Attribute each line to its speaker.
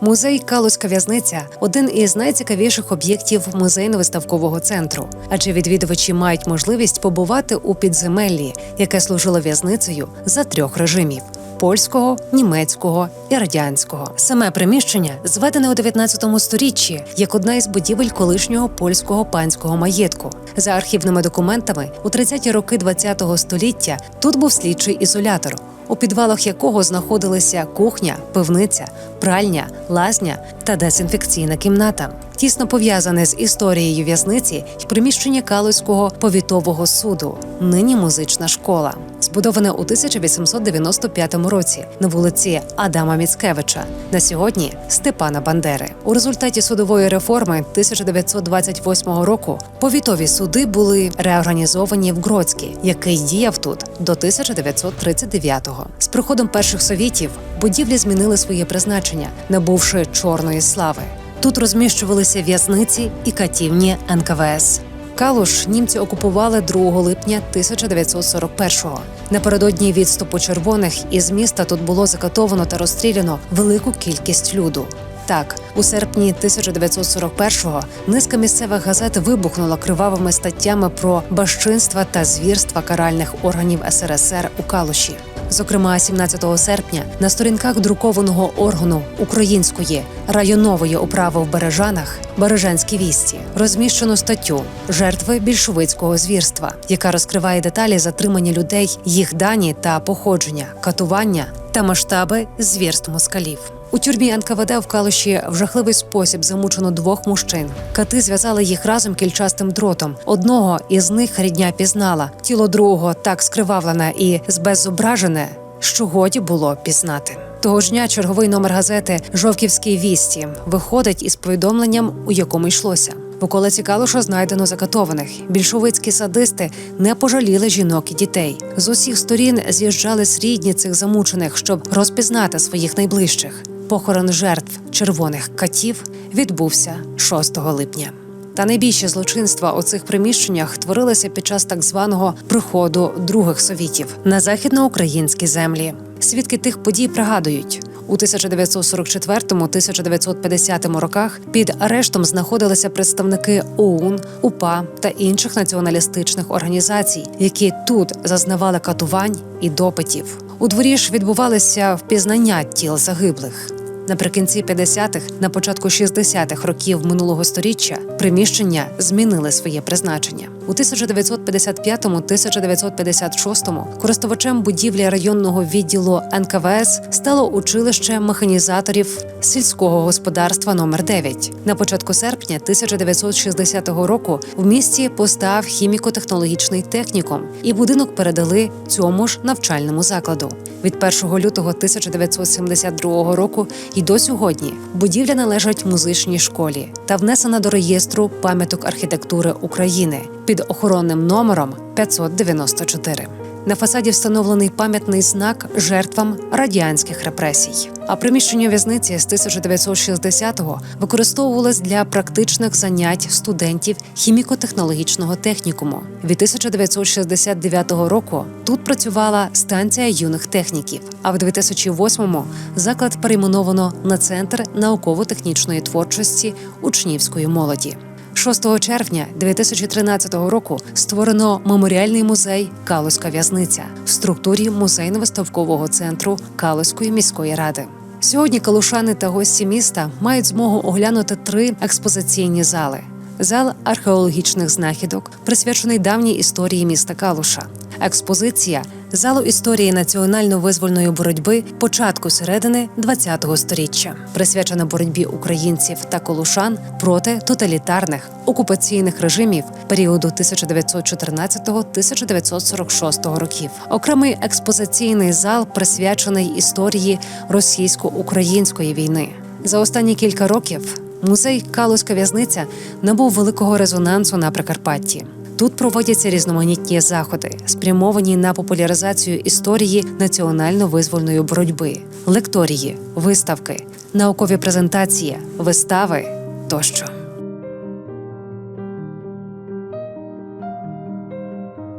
Speaker 1: Музей Калузька в'язниця один із найцікавіших об'єктів музейно-виставкового центру, адже відвідувачі мають можливість побувати у підземеллі, яке служило в'язницею за трьох режимів. Польського, німецького і радянського саме приміщення зведене у 19 сторіччі як одна із будівель колишнього польського панського маєтку. За архівними документами, у 30-ті роки ХХ століття тут був слідчий ізолятор, у підвалах якого знаходилися кухня, пивниця, пральня, лазня та дезінфекційна кімната. Тісно пов'язане з історією в'язниці й приміщення Калузького повітового суду, нині музична школа, збудоване у 1895 році на вулиці Адама Міцкевича. На сьогодні Степана Бандери. У результаті судової реформи 1928 року повітові суди були реорганізовані в Гроцький, який діяв тут до 1939-го. З приходом перших совітів будівлі змінили своє призначення, набувши чорної слави. Тут розміщувалися в'язниці і катівні НКВС. Калуш німці окупували 2 липня 1941-го. Напередодні відступу червоних із міста тут було закатовано та розстріляно велику кількість люду. Так, у серпні 1941-го низка місцевих газет вибухнула кривавими статтями про безчинства та звірства каральних органів СРСР у Калуші. Зокрема, 17 серпня на сторінках друкованого органу української районової управи в Бережанах Бережанські вісті розміщено статтю жертви більшовицького звірства, яка розкриває деталі затримання людей, їх дані та походження, катування та масштаби звірств москалів. У тюрмі НКВД в Калуші в жахливий спосіб замучено двох мужчин. Кати зв'язали їх разом кільчастим дротом. Одного із них рідня пізнала. Тіло другого так скривавлене і збеззображене, що годі було пізнати. Того ж дня черговий номер газети Жовківські вісті виходить із повідомленням, у якому йшлося. В околиці Калуша знайдено закатованих. Більшовицькі садисти не пожаліли жінок і дітей. З усіх сторін з'їжджались рідні цих замучених, щоб розпізнати своїх найближчих. Похорон жертв червоних катів відбувся 6 липня. Та найбільше злочинства у цих приміщеннях творилися під час так званого приходу других совітів на західноукраїнські землі. Свідки тих подій пригадують. У 1944-1950 роках під арештом знаходилися представники ОУН, УПА та інших націоналістичних організацій, які тут зазнавали катувань і допитів. У дворі ж відбувалися впізнання тіл загиблих. Наприкінці 50-х, на початку 60-х років минулого століття приміщення змінили своє призначення. У 1955-1956 користувачем будівлі районного відділу НКВС стало училище механізаторів сільського господарства номер 9 На початку серпня 1960 року в місті постав хіміко-технологічний технікум, і будинок передали цьому ж навчальному закладу. Від 1 лютого 1972 року і до сьогодні будівля належить музичній школі та внесена до реєстру пам'яток архітектури України під охоронним номером 594. На фасаді встановлений пам'ятний знак жертвам радянських репресій. А приміщення в'язниці з 1960-го використовувалось для практичних занять студентів хіміко-технологічного технікуму. Від 1969 року тут працювала станція юних техніків. А в 2008-му заклад перейменовано на центр науково-технічної творчості учнівської молоді. 6 червня 2013 року створено меморіальний музей Калузька в'язниця в структурі музейно-виставкового центру Калузької міської ради. Сьогодні калушани та гості міста мають змогу оглянути три експозиційні зали: зал археологічних знахідок, присвячений давній історії міста Калуша. Експозиція залу історії національно-визвольної боротьби початку середини ХХ століття, присвячена боротьбі українців та колушан проти тоталітарних окупаційних режимів періоду 1914-1946 років. Окремий експозиційний зал присвячений історії російсько-української війни. За останні кілька років музей Калузька в'язниця набув великого резонансу на Прикарпатті. Тут проводяться різноманітні заходи, спрямовані на популяризацію історії національно-визвольної боротьби, лекторії, виставки, наукові презентації, вистави тощо.